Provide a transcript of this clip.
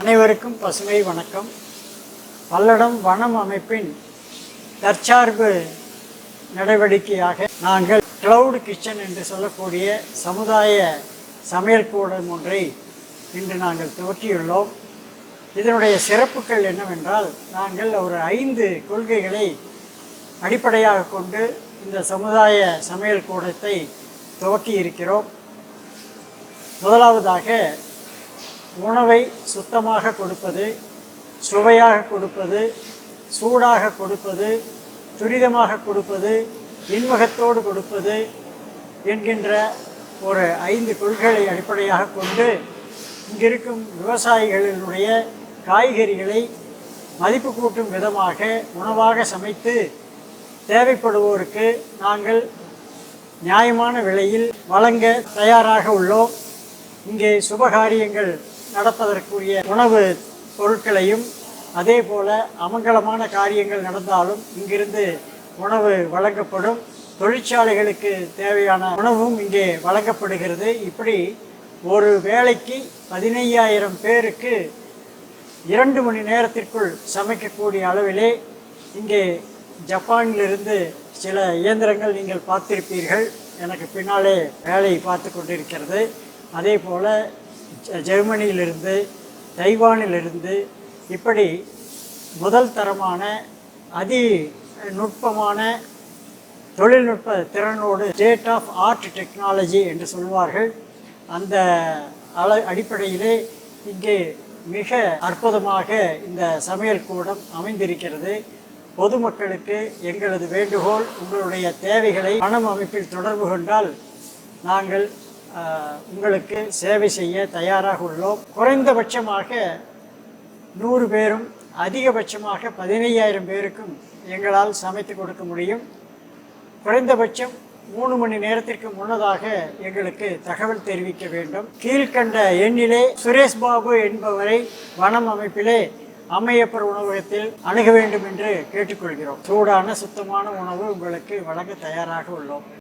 அனைவருக்கும் பசுமை வணக்கம். பல்லடம் வனம் அமைப்பின் தற்சார்பு நடவடிக்கையாக நாங்கள் கிளவுட் கிச்சன் என்று சொல்லக்கூடிய சமுதாய சமையல் கூடம் ஒன்றை இன்று நாங்கள் துவக்கியுள்ளோம். இதனுடைய சிறப்புகள் என்னவென்றால் நாங்கள் ஒரு ஐந்து கொள்கைகளை அடிப்படையாக கொண்டு இந்த சமுதாய சமையல் கூடத்தை துவக்கி இருக்கிறோம் முதலாவதாக உணவை சுத்தமாக கொடுப்பது சுவையாக கொடுப்பது சூடாக கொடுப்பது துரிதமாக கொடுப்பது இன்முகத்தோடு கொடுப்பது என்கின்ற ஒரு ஐந்து கொள்கைகளை அடிப்படையாக கொண்டு இங்கிருக்கும் விவசாயிகளினுடைய காய்கறிகளை மதிப்பு கூட்டும் விதமாக உணவாக சமைத்து தேவைப்படுவோருக்கு நாங்கள் நியாயமான விலையில் வழங்க தயாராக உள்ளோம். இங்கே சுபகாரியங்கள் நடப்பதற்குரிய உணவு பொருட்களையும் அதே போல அமங்கலமான காரியங்கள் நடந்தாலும் இங்கிருந்து உணவு வழங்கப்படும். தொழிற்சாலைகளுக்கு தேவையான உணவும் இங்கே வழங்கப்படுகிறது. இப்படி ஒரு வேலைக்கு பதினையாயிரம் பேருக்கு இரண்டு மணி நேரத்திற்குள் சமைக்கக்கூடிய அளவிலே இங்கே ஜப்பானிலிருந்து சில இயந்திரங்கள் நீங்கள் பார்த்திருப்பீர்கள். எனக்கு பின்னாலே வேலை பார்த்து கொண்டிருக்கிறது. அதே போல் ஜெர்மனியிலிருந்து தைவானிலிருந்து இப்படி முதல் தரமான அதி நுட்பமான தொழில்நுட்ப திறனோடு ஸ்டேட் ஆஃப் ஆர்ட் டெக்னாலஜி என்று சொல்வார்கள் அந்த அள அடிப்படையிலே இங்கே மிக அற்புதமாக இந்த சமையல் கூடம் அமைந்திருக்கிறது. பொதுமக்களுக்கு எங்களது வேண்டுகோள் உங்களுடைய தேவைகளை பணம் அமைப்பில் தொடர்பு கொண்டால் நாங்கள் உங்களுக்கு சேவை செய்ய தயாராக உள்ளோம். குறைந்தபட்சமாக நூறு பேரும் அதிகபட்சமாக பதினையாயிரம் பேருக்கும் எங்களால் சமைத்து கொடுக்க முடியும். குறைந்தபட்சம் மூணு மணி நேரத்திற்கு முன்னதாக எங்களுக்கு தகவல் தெரிவிக்க வேண்டும். கீழ்கண்ட எண்ணிலே சுரேஷ் பாபு என்பவரை வனம் அமைப்பிலே அம்மையப்பர் உணவகத்தில் அணுக வேண்டும் என்று கேட்டுக்கொள்கிறோம். சூடான சுத்தமான உணவு உங்களுக்கு வழங்க தயாராக உள்ளோம்.